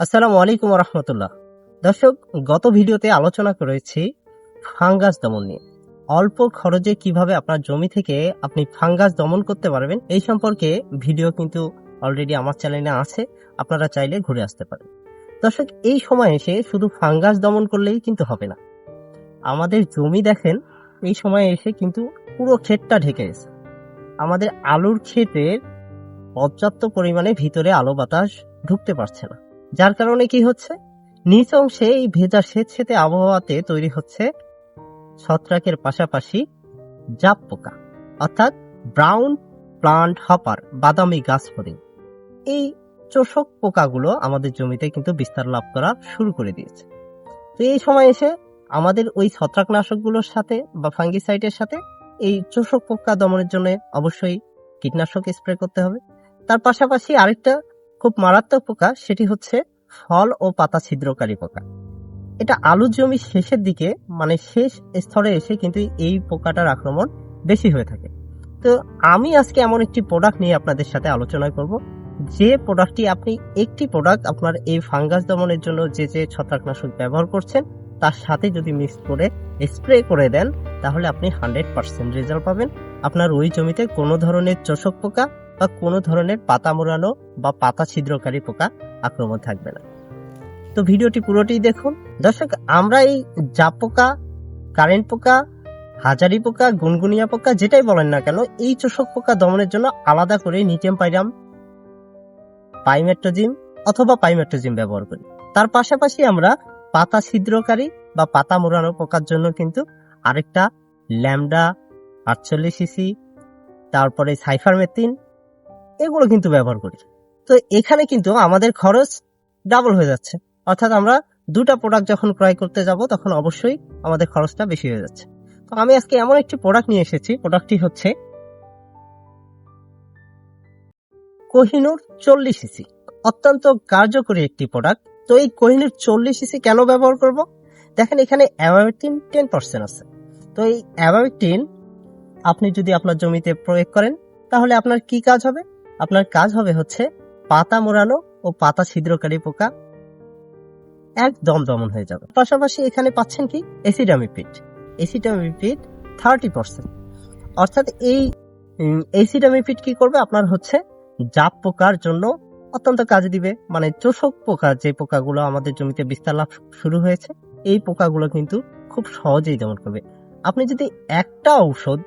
আসসালামু আলাইকুম রহমতুল্লাহ দর্শক, গত ভিডিওতে আলোচনা করেছি ফাঙ্গাস দমন নিয়ে। অল্প খরচে কীভাবে আপনার জমি থেকে আপনি ফাঙ্গাস দমন করতে পারবেন, এই সম্পর্কে ভিডিও কিন্তু অলরেডি আমার চ্যানেলে আছে, আপনারা চাইলে ঘুরে আসতে পারেন। দর্শক, এই সময় এসে শুধু ফাঙ্গাস দমন করলেই কিন্তু হবে না। আমাদের জমি দেখেন, এই সময় এসে কিন্তু পুরো ক্ষেতটা ঢেকে গেছে। আমাদের আলুর ক্ষেতের পর্যাপ্ত পরিমাণে ভিতরে আলো বাতাস ঢুকতে পারছে না। যার কারণে কি হচ্ছে? নিচ অংশে এই ভেজা স্বেচ্ছেতে আবহাওয়াতে তৈরি হচ্ছে ছত্রাকের পাশাপাশি জাপ পোকা, অর্থাৎ ব্রাউন প্লান্ট হপার বাদামি গাছ ফড়িং এই চোষক পোকাগুলো আমাদের জমিতে কিন্তু বিস্তার লাভ করা শুরু করে দিয়েছে। তো এই সময় এসে আমাদের ওই ছত্রাকনাশকগুলোর সাথে বা ফাঙ্গিসাইডের সাথে এই চোষক পোকা দমনের জন্য অবশ্যই কীটনাশক স্প্রে করতে হবে। তার পাশাপাশি আরেকটা খুব মারাত্মক পোকা, সেটি হচ্ছে ফল ও পাতা ছিদ্রকারী পোকা। এটা আলু জমি শেষের দিকে মানে শেষ স্তরে এসে কিন্তু এই পোকাটার আক্রমণ বেশি হয়ে থাকে। তো আমি আজকে এমন একটি প্রোডাক্ট নিয়ে আপনাদের সাথে আলোচনা করব। যে প্রোডাক্টটি আপনি একটি প্রোডাক্ট আপনার এই ফাঙ্গাস দমনের জন্য যে যে ছত্রাকনাশক ব্যবহার করছেন, তার সাথে যদি মিক্স করে স্প্রে করে দেন, তাহলে আপনি হান্ড্রেড পার্সেন্ট রেজাল্ট পাবেন। আপনার ওই জমিতে কোনো ধরনের চোষক পোকা বা কোনো ধরনের পাতা মোড়ানো বা পাতা ছিদ্রকারী পোকা আক্রমণ থাকবে না। তো ভিডিওটি পুরোটি দেখুন। দর্শক, আমরা এই জাপ পোকা, কারেন্ট পোকা, হাজারি পোকা, গুনগুনিয়া পোকা, যেটাই বলেন না কেন, এই চোষক পোকা দমনের জন্য আলাদা করে নিচেম পাইরাম, পাইমেট্রোজিম অথবা পাইমেট্রোজিম ব্যবহার করি। তার পাশাপাশি আমরা পাতা ছিদ্রকারী বা পাতা মোড়ানো পোকার জন্য কিন্তু আরেকটা ল্যামডা, আটচল্লিশ সিসি, তারপরে সাইফারমেথিন এগুলো কিন্তু ব্যবহার করি। তো এখানে কিন্তু আমাদের খরচ ডাবল হয়ে যাচ্ছে। অর্থাৎ আমরা দুটা প্রোডাক্ট যখন ক্রয় করতে যাব, তখন অবশ্যই আমাদের খরচটা বেশি হয়ে যাচ্ছে। তো আমি আজকে এমন একটি প্রোডাক্ট নিয়ে এসেছি প্রোডাক্টটি হচ্ছে কোহিনুর চল্লিশ সিসি। অত্যন্ত কার্যকরী একটি প্রোডাক্ট তো এই কোহিনুর চল্লিশ সিসি কেন ব্যবহার করব? দেখেন, এখানে অ্যাভাবিকটিন টেন পার্সেন্ট আছে। তো এই অ্যাভাবিকটিন আপনি যদি আপনার জমিতে প্রয়োগ করেন, তাহলে আপনার কি কাজ হবে? আপনার কাজ হবে হচ্ছে পাতা মোড়ানো ও পাতা ছিদ্রকারী পোকা একদম দমন হয়ে যাবে। পাশাপাশি এখানে পাচ্ছেন কি? এসিডামিপিড এসিডামিপিড থার্টি পার্সেন্ট অর্থাৎ এই এসিডামিপিড কি করবে? আপনার হচ্ছে জাপ পোকার জন্য অত্যন্ত কাজে দিবে। মানে চোষক পোকা যে পোকাগুলো আমাদের জমিতে বিস্তার লাভ শুরু হয়েছে, এই পোকাগুলো কিন্তু খুব সহজেই দমন করবে। আপনি যদি একটা ঔষধ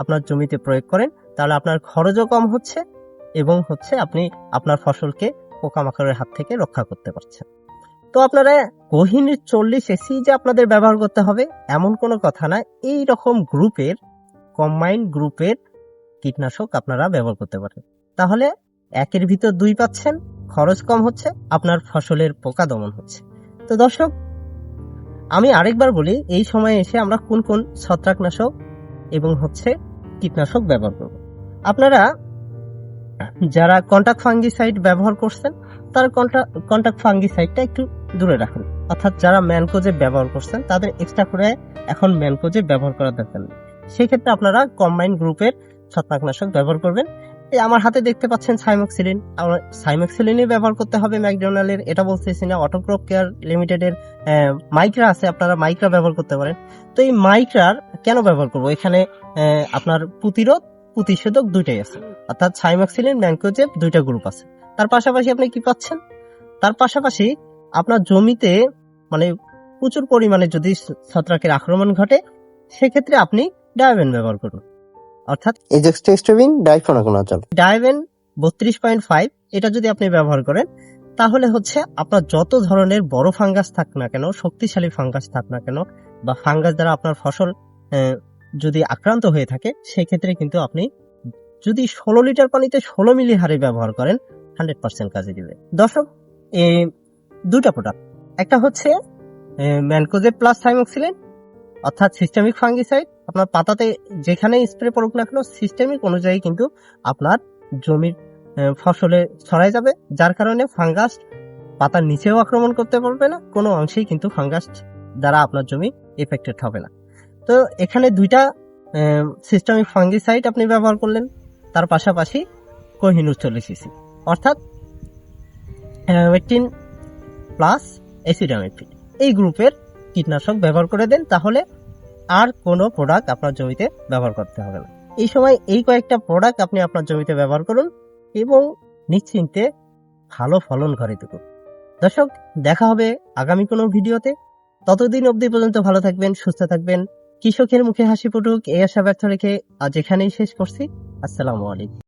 আপনার জমিতে প্রয়োগ করেন, তাহলে আপনার খরচও কম হচ্ছে এবং হচ্ছে আপনি আপনার ফসলকে পোকামাকড়ের হাত থেকে রক্ষা করতে পারছেন। তো আপনারা কোহিনীর চল্লিশ এসি যে আপনাদের ব্যবহার করতে হবে, এমন কোনো কথা না। এই রকম গ্রুপের কম্বাইন্ড গ্রুপের কীটনাশক আপনারা ব্যবহার করতে পারেন। তাহলে একের ভিতর দুই পাচ্ছেন, খরচ কম হচ্ছে, আপনার ফসলের পোকা দমন হচ্ছে। তো দর্শক, আমি আরেকবার বলি, এই সময়ে এসে আমরা কোন কোন ছত্রাকনাশক এবং হচ্ছে কীটনাশক ব্যবহার করব। আপনারা যারা কন্টাক্ট ফাঙ্গিসাইড ব্যবহার করছেন, তার কন্টাক্ট ফাঙ্গিসাইডটা একটু দূরে রাখুন। অর্থাৎ যারা ম্যানকোজে ব্যবহার করছেন, তাদের এক্সট্রা করে এখন ম্যানকোজে ব্যবহার করার দরকার নেই। সেক্ষেত্রে আপনারা কম্বাইন গ্রুপের ছত্রাকনাশক ব্যবহার করবেন। এই আমার হাতে দেখতে পাচ্ছেন সাইমক্সিলিন আমার সাইমক্সিলিনই ব্যবহার করতে হবে ম্যাকডোনাল্ডের। এটা বলতেছি না অটোক্রপ কেয়ার লিমিটেডের মাইক্রা আছে, আপনারা মাইক্রা ব্যবহার করতে পারেন। তো এই মাইক্রার কেন ব্যবহার করব? এখানে আপনার প্রতিরোধ প্রতিষেধক দুইটাই আছে। অর্থাৎ সাইমক্সিলিন ম্যানকোজেব দুইটা গ্রুপ আছে। তার পাশাপাশি আপনি কি পাচ্ছেন? তার পাশাপাশি আপনার জমিতে মানে প্রচুর পরিমাণে যদি ছত্রাকের আক্রমণ ঘটে সেক্ষেত্রে আপনি ডায়াবেন ব্যবহার করুন। অর্থাৎ এজেক্সটেস্টোবিন ডাইফোনাকোনাজল ডায়াবেন বত্রিশ পয়েন্ট ফাইভ এটা যদি আপনি ব্যবহার করেন তাহলে হচ্ছে আপনার যত ধরনের বড় ফাঙ্গাস থাক না কেন শক্তিশালী ফাঙ্গাস থাক না কেন বা ফাঙ্গাস দ্বারা আপনার ফসল যদি আক্রান্ত হয়ে থাকে, সেক্ষেত্রে কিন্তু আপনি যদি ষোলো লিটার পানিতে ষোলো মিলি হারে ব্যবহার করেন হান্ড্রেড পার্সেন্ট কাজে দিবে। দর্শক, এই দুটা প্রোডাক্ট একটা হচ্ছে ম্যানকোজে প্লাস থাইমক্সিলেন অর্থাৎ সিস্টেমিক ফাঙ্গিসাইড আপনার পাতাতে যেখানে স্প্রে করুক না কেন সিস্টেমিক অনুযায়ী কিন্তু আপনার জমির ফসলে ছড়াই যাবে, যার কারণে ফাঙ্গাস পাতার নিচেও আক্রমণ করতে পারবে না, কোনো অংশেই কিন্তু ফাঙ্গাস দ্বারা আপনার জমি এফেক্টেড হবে না। তো এখানে দুইটা সিস্টেমিক ফাঙ্গিসাইড আপনি ব্যবহার করলেন। তার পাশাপাশি কোহিনুর চল্লিশ সিসি অর্থাৎ এইটিন প্লাস অ্যাসিডামিফিড এই গ্রুপের কীটনাশক ব্যবহার করে দেন, তাহলে আর কোনো প্রোডাক্ট আপনার জমিতে ব্যবহার করতে হবে না। এই সময় এই কয়েকটা প্রোডাক্ট আপনি আপনার জমিতে ব্যবহার করুন এবং নিশ্চিন্তে ভালো ফলন ঘরে দেখুন দর্শক, দেখা হবে আগামী কোনো ভিডিওতে। ততদিন অবধি পর্যন্ত ভালো থাকবেন, সুস্থ থাকবেন। কৃষকের মুখে হাসি ফুটুক এই আশা ব্যর্থ রেখে আজ এখানেই শেষ করছি। আসসালামু আলাইকুম।